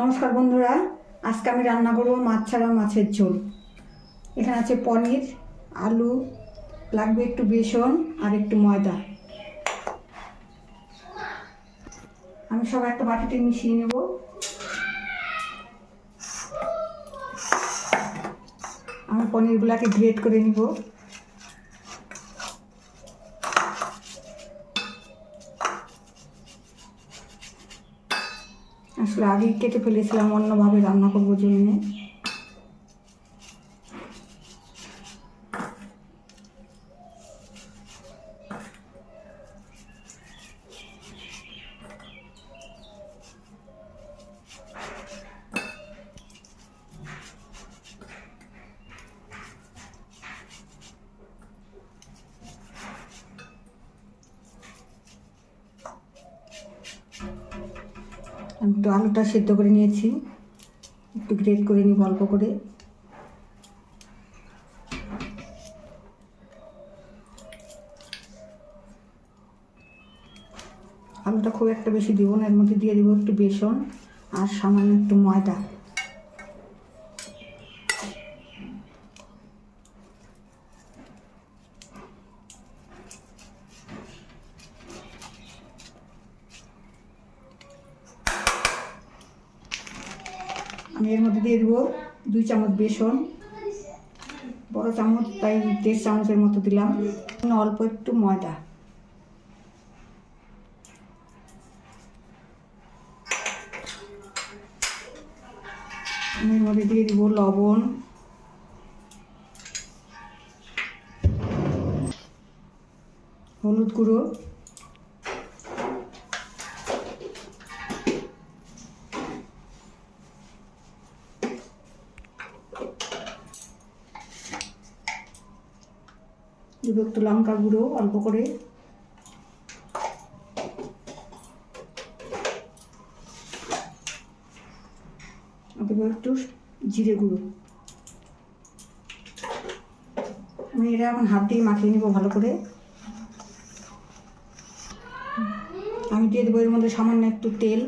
নমস্কার বন্ধুরা, আজকে আমি রান্না করব মাছ ছাড়া মাছের ঝোল। এখানে আছে পনির, আলু, লাগবে একটু বেসন আর একটু ময়দা। আমি সব একটা বাটিতে মিশিয়ে নেব। আমি পনিরগুলোকে গ্রেট করে নিব। আগেই কেটে ফেলেছিলাম অন্যভাবে রান্না করব জন্য। আমি একটু আলুটা সেদ্ধ করে নিয়েছি। একটু গ্রেট করে নিব অল্প করে। আলুটা খুব একটা বেশি দিব না, এর মধ্যে দিয়ে দিব একটু বেসন আর সামান্য একটু ময়দা। আমি এর মধ্যে দিয়ে দেবো দুই চামচ বেসন, বড় চামচ, তাই দেড় চামচের মতো দিলাম। অল্প একটু ময়দা। এর মধ্যে দিয়ে দিব লবণ। হলুদ গুঁড়ো। দিব একটু লঙ্কা গুঁড়ো অল্প করে একটু জিরে গুঁড়ো। আমি এটা এখন হাত দিয়ে মাখিয়ে নিব ভালো করে। আমি দিয়ে দেবো এর মধ্যে সামান্য একটু তেল।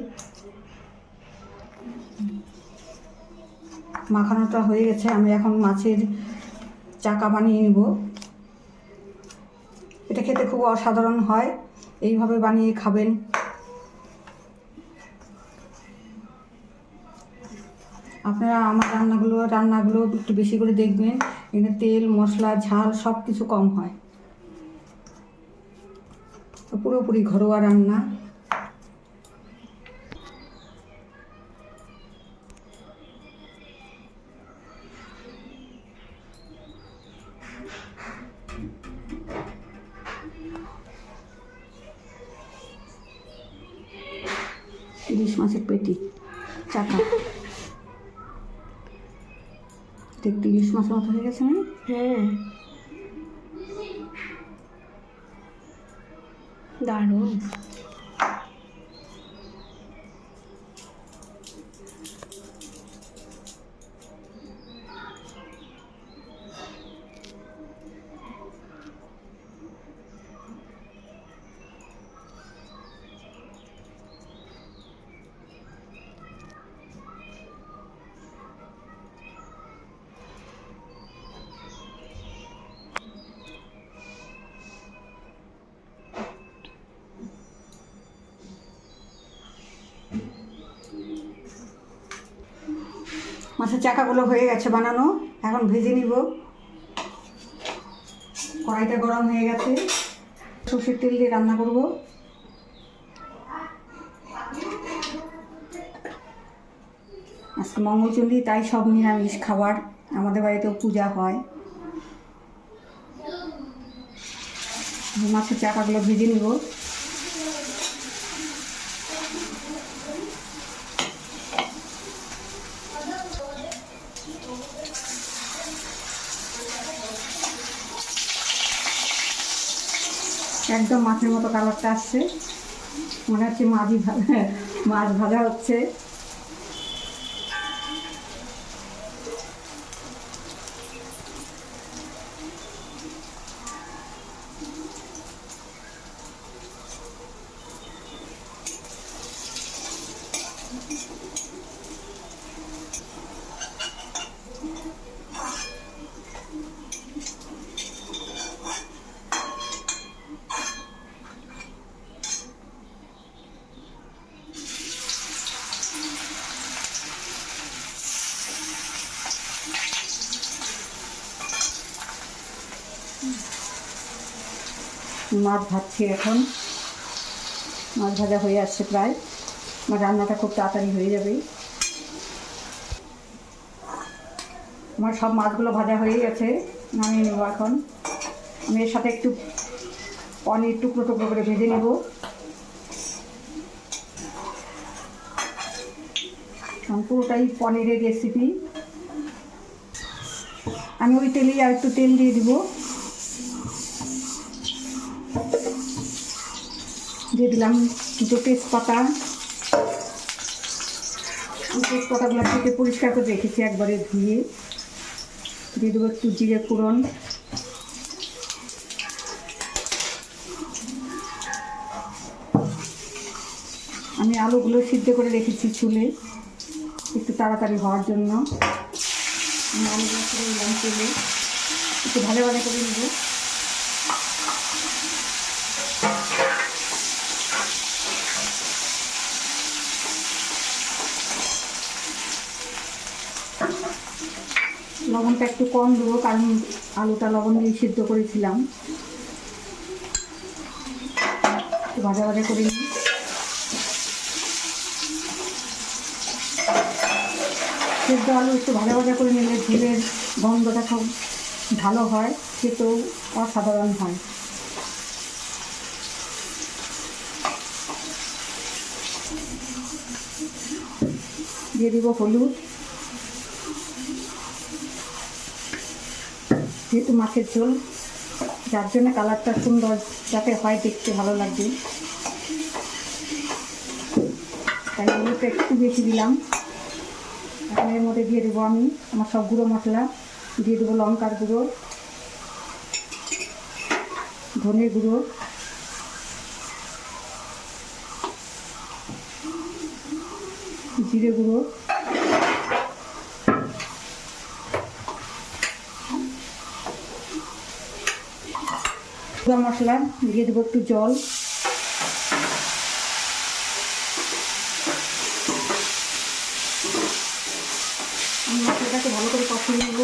মাখানোটা হয়ে গেছে, আমি এখন মাছের চাকা বানিয়ে নিব। এটা খেতে খুব অসাধারণ হয়। এইভাবে বানিয়ে খাবেন। আপনারা আমার রান্নাগুলো রান্নাগুলো একটু বেশি করে দেখবেন। এখানে তেল, মশলা, ঝাল সব কিছু কম হয়। পুরোপুরি ঘরোয়া রান্না। ইলিশ মাছের পেটি। চাকা। দেখতে ইলিশ মাছের মতো হয়ে গেছে না হ্যাঁ। দারুণ। মাছের চাকাগুলো হয়ে গেছে বানানো। এখন ভেজে নিব। কড়াইটা গরম হয়ে গেছে। সর্ষের তেল দিয়ে রান্না করব। আজকে মঙ্গলচন্ডী, তাই সব নিরামিষ খাবার। আমাদের বাড়িতেও পূজা হয়। মাছের চাকাগুলো ভেজে নিব। একদম মাছের মতো কালারটা আসছে। মনে হচ্ছে মাছই মাছ ভাজা হচ্ছে। মাছ ভাজছি এখন। মাছ ভাজা হয়ে আসছে প্রায়। আমার রান্নাটা খুব তাড়াতাড়ি হয়ে যাবে। আমার সব মাছগুলো ভাজা হয়ে গেছে। নামিয়ে নেব এখন। আমি এর সাথে একটু পনির টুকরো টুকরো করে ভেজে নেব। পুরোটাই পনিরের রেসিপি আমি ওই তেলেই আর একটু তেল দিয়ে দিব। দিয়ে দিলাম দুটো তেজপাতা। তেজপাতাগুলো থেকে পরিষ্কার করে রেখেছি একবারে ধুয়ে। দিয়ে দেবো একটু জিরে ফোড়ন। আমি আলুগুলো সিদ্ধ করে রেখেছি চুলে, একটু তাড়াতাড়ি হওয়ার জন্য। আমি আলুগুলো ছেড়ে দিলাম তেলে একটু ভালো ভালো করে নেব। লবণটা একটু কম দেবো, কারণ আলুটা লবণ দিয়ে সিদ্ধ করেছিলাম। ভাজা ভাজা করে নিই। সেদ্ধ আলু একটু ভাজা ভাজা করে নিলে ঝোলের গন্ধটা খুব ভালো হয়, খেতেও অসাধারণ হয়। দিয়ে দিব হলুদ। যেহেতু মাছের ঝোল, যার জন্য কালারটা সুন্দর, যাতে হয় দেখতে ভালো লাগবে তাই হলুদটা একটু বেশি দিলাম। এখন এর মধ্যে দিয়ে দেবো আমি আমার সব গুঁড়ো মশলা। দিয়ে দেবো লঙ্কার গুঁড়ো ধনে গুঁড়ো। জিরে গুঁড়ো। গুঁড়ো মশলা দিয়ে দেবো একটু জল। মশলাটাকে ভালো করে কষিয়ে নেব।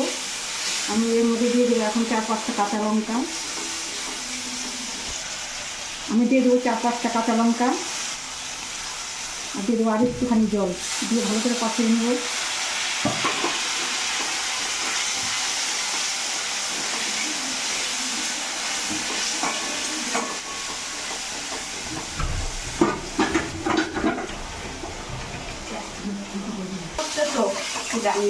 আমি এর মধ্যে দিয়ে দেবো এখন চার পাঁচটা কাঁচা লঙ্কা। আমি দিয়ে দেবো চার পাঁচটা কাঁচা লঙ্কা। আর দিয়ে দেবো আর একটুখানি জল। দিয়ে ভালো করে কষিয়ে নেব। জানি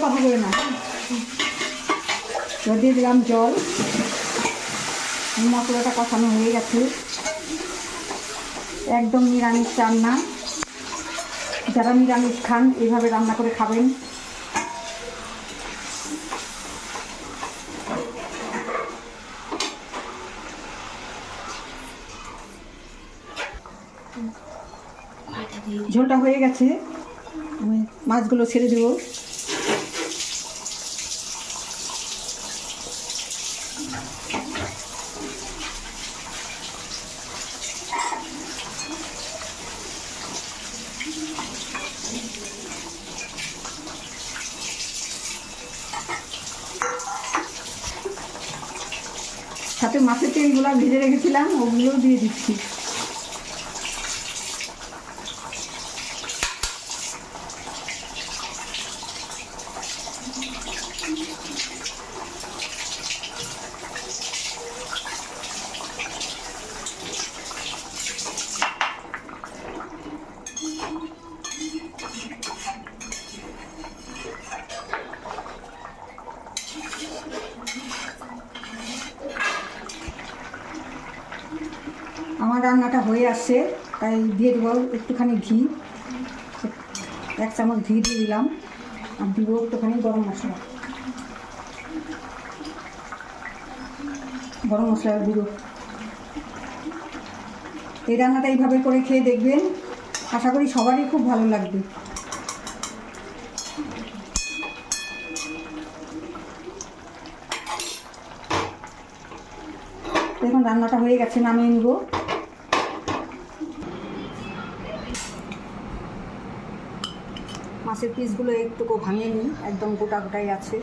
কথা বলে না। দিয়ে দিলাম জল। মশলাটা কষানো হয়ে গেছে। একদম নিরামিষ রান্না। যারা নিরামিষ খান এইভাবে রান্না করে খাবেন। ঝোলটা হয়ে গেছে। মাছগুলো ছেড়ে দেবো। সাথে মাছের তেলগুলো ভেজে রেখেছিলাম ওগুলোও দিয়ে দিচ্ছি। আমার রান্নাটা হয়ে আসছে, তাই দিয়ে দেবো একটুখানি ঘি। এক চামচ ঘি দিয়ে দিলাম, আর দিব একটুখানি গরম মশলা। গরম মশলা দিব এই রান্নাটা এইভাবে করে খেয়ে দেখবেন, আশা করি সবারই খুব ভালো লাগবে। দেখুন, রান্নাটা হয়ে গেছে, নামিয়ে নিব। মাছের পিসগুলো একটুকু ভাঙেনি একদম গোটা গোটাই আছে।